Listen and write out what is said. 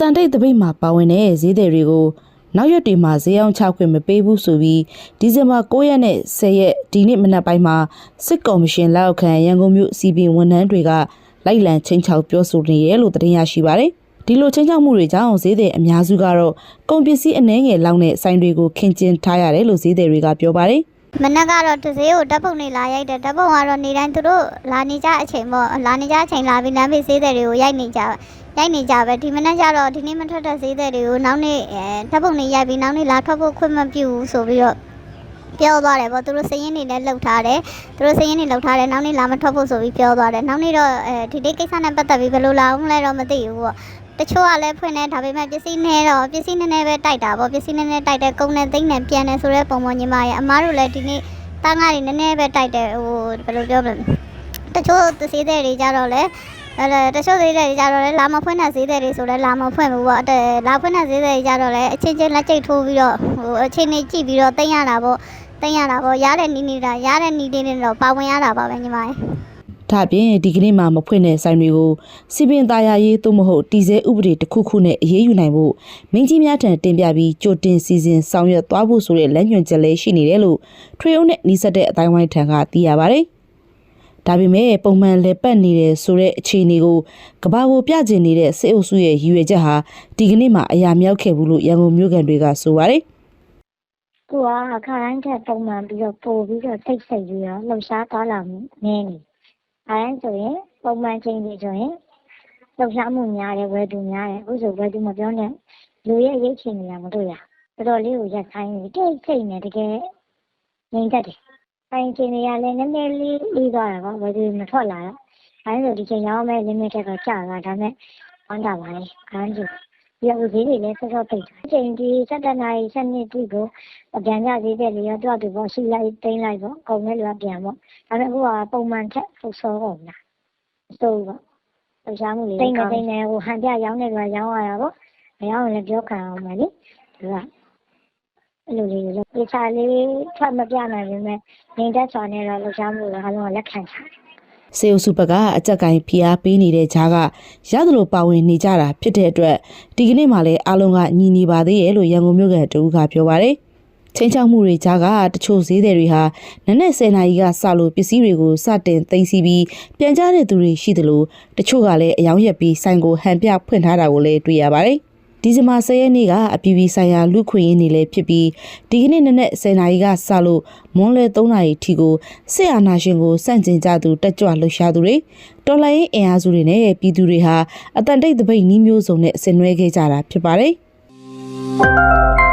တန်တိတ်တပိတ်မှာပါဝင်တဲ့ဈေးသည်တွေကိုနောက်ရက်တွေမှာဈေးအောင်ချခွင့်မပေးဘူးဆိုပြီးဒီဇင်ဘာ9ရက်နဲ့10ရက်ဒီနေ့မနက်ပိုင်းမှာစစ်ကော်မရှင်လက်အောက်ခံရန်ကုန်မြို့စီပင်ဝန်ထမ်းတွေကလိုက်လံချင်းချောက်ပြောဆိုနေရလို့သတင်းရရှိပါတယ်။ဒီလိုချင်းချောက်မှုတွေကြောင့်ဈေးသည်အများစုကတော့ကုန်ပစ္စည်းအနှဲငယ်လောက်နဲ့ဆိုင်တွေကိုခင်းကျင်းထားရတယ်လို့ဈေးသည်တွေကပြောပါတယ်။ မနက်ကတော့တစေးကိုဓာတ်ပုံနေလာရိုက်တယ်ဓာတ်ပုံကတော့နေတိုင်းသူတို့လာနေကြအချိန်ပေါ့လာနေကြအချိန်လာပြီးလမ်းဘေးဈေးသည်တွေကိုရိုက်နေကြရိုက်နေကြပဲဒီမနက်ကျတော့ဒီနေ့မထွက်တဲ့ဈေးသည်တွေကိုနောက်နေ့အဲဓာတ်ပုံနေရိုက်ပြီးနောက်နေ့လာထွက်ဖို့ခွင့်မပြုဘူးဆိုပြီးတော့ပြောသွားတယ်ပေါ့သူတို့စရင်နေလည်းလှုပ်ထားတယ်သူတို့စရင်နေလှုပ်ထားတယ်နောက်နေ့လာမထွက်ဖို့ဆိုပြီးပြောသွားတယ်နောက်နေ့တော့အဲဒီနေ့ကိစ္စနဲ့ပတ်သက်ပြီးဘယ်လိုလာအောင်လဲတော့မသိဘူးပေါ့ တချို့ကလည်းဖွင့်နေဒါပေမဲ့ပစ္စည်းနဲ့တော့ပစ္စည်းနည်းနည်းပဲတိုက်တာပေါ့ပစ္စည်းနည်းနည်းတိုက်တယ်ကုန်နဲ့သိမ့်နဲ့ပြန်တယ်ဆိုတော့ပုံပေါ်ညီမရဲ့အမားတို့လည်းဒီနေ့တန်းကားတွေနည်းနည်းပဲတိုက်တယ်ဟိုဘယ်လိုပြောမလဲတချို့သစီးတဲ့တွေကြတော့လေအဲတချို့သေးတဲ့တွေကြတော့လေလာမဖွင့်တဲ့ဈေးတဲ့တွေဆိုလဲလာမဖွင့်ဘူးပေါ့အဲလာဖွင့်တဲ့ဈေးတဲ့တွေကြတော့လေအချင်းချင်းလက်ကျိတ်ထိုးပြီးတော့ဟိုအချင်းနေကြည့်ပြီးတော့တင်ရတာပေါ့တင်ရတာပေါ့ရတဲ့နီးနေတာရတဲ့နီးလေးတွေတော့ပါဝင်ရတာပါပဲညီမရဲ့ ဒါအပြင်ဒီကနေ့မှမဖွင့်တဲ့ဆိုင်တွေကိုစီပင်သားရရေးသို့မဟုတ်တည်ဆဲဥပဒေတစ်ခုခုနဲ့အရေးယူနိုင်ဖို့မင်းကြီးများထံတင်ပြပြီးကြိုတင်စီစဉ်ဆောင်ရွက်သွားဖို့ဆိုတဲ့လက်ညွှန်ချက်လည်းရှိနေတယ်လို့ထွေအုပ်နဲ့နှိစက်တဲ့အတိုင်းဝိုင်းထံကသိရပါဗျ။ဒါပေမဲ့ပုံမှန်လေပတ်နေတဲ့ဆိုတဲ့အခြေအနေကိုကဘာကိုပြကျင်နေတဲ့စစ်အုပ်စုရဲ့ရည်ရွယ်ချက်ဟာဒီကနေ့မှအရာမြောက်ခဲ့ဘူးလို့ရန်ကုန်မြို့ကန်တွေကဆိုပါတယ်ကိုကခါတိုင်းထက်ပုံမှန်ပြီးတော့ပို့ပြီးတော့စိတ်စိတ်ပြီးတော့လှုပ်ရှားသွားလာမှုနည်းနေ။ အဲဒါဆိုရင်ပုံမှန်ချိန်ကြီးဆိုရင်လှုပ်ရှားမှုများတယ်ဝယ်သူများတယ်အခုဆိုဝယ်သူမပြောနဲ့လူရဲ့ရိတ်ချင်နေတာမတွေ့ရတော်တော်လေးကိုရက်ဆိုင်နေတိတ်ဆိတ်နေတကယ်ငြိမ်သက်တယ်။ဆိုင်ချိန်တွေကလည်းနည်းနည်းလေးပြီးသွားတာပေါ့ဝယ်သူမထွက်လာတော့အဲဒါဆိုဒီချိန်ရောက်မဲ့ limit ကကြာသွားဒါနဲ့ဝမ်းတာပါလေ။အဲဒါဆို ဒီအုပ်ကြီးတွေလည်းစောစောပိတ်တယ်။အချိန်ဒီ7နာရီ7မိနစ်တိကိုအပြန်ကြသေးတဲ့လေရောတွားတူပေါ့ရှိလိုက်တိမ့်လိုက်ပေါ့ကုန်တဲ့လူကပြန်ပေါ့ဒါပေမဲ့အခုကပုံမှန်ထက်ဖုတ်စောကုန်လားဆိုပေါ့လှရှားမှုလေးတိမ့်နေတိမ့်နေဟိုဟန်ပြရောင်းတဲ့လူကရောင်းရတာပေါ့မရောင်းရင်လည်းပြောခံအောင်မယ်လေသူကအဲ့လိုလေးလို့ဒီစားလေးထွက်မပြနိုင်ဘူးမဲ့နေတတ်စွာနဲ့တော့လှရှားမှုကအားလုံးကလက်ခံချတယ် စေအုပ်စုဘက်ကအကြက်ကင်ဖိအားပေးနေတဲ့ကြားကရတယ်လို့ပါဝင်နေကြတာဖြစ်တဲ့အတွက်ဒီကနေ့မှလည်းအားလုံးကညီညီပါသေးရဲ့လို့ရန်ကုန်မြို့ကတူကပြောပါတယ်။ချင်းချောက်မှုတွေကြားကတချို့ဈေးသည်တွေဟာနနက်10နာရီကစလို့ပစ္စည်းတွေကိုစတင်သိမ်းဆည်းပြီးပြန်ကြတဲ့သူတွေရှိသလိုတချို့ကလည်းအယောင်ရက်ပြီးဆိုင်ကိုဟန်ပြဖွင့်ထားတာကိုလည်းတွေ့ရပါတယ်။ ဒီဇင်ဘာ10ရက်နေ့ကအပြည်ပြည်ဆိုင်ရာလူခွင့်ရေးနေ့လည်းဖြစ်ပြီးဒီကနေ့နနက်10နာရီကစလို့မွန်းလယ်3နာရီထိကိုစစ်အာဏာရှင်ကိုစန့်ကျင်ကြသူတက်ကြွလှုပ်ရှားသူတွေတော်လှန်ရေးအင်အားစုတွေနဲ့ပြည်သူတွေဟာအတန်တိတ်တပိတ်နှီးမျိုးစုံနဲ့ဆင်နွှဲခဲ့ကြတာဖြစ်ပါတယ်။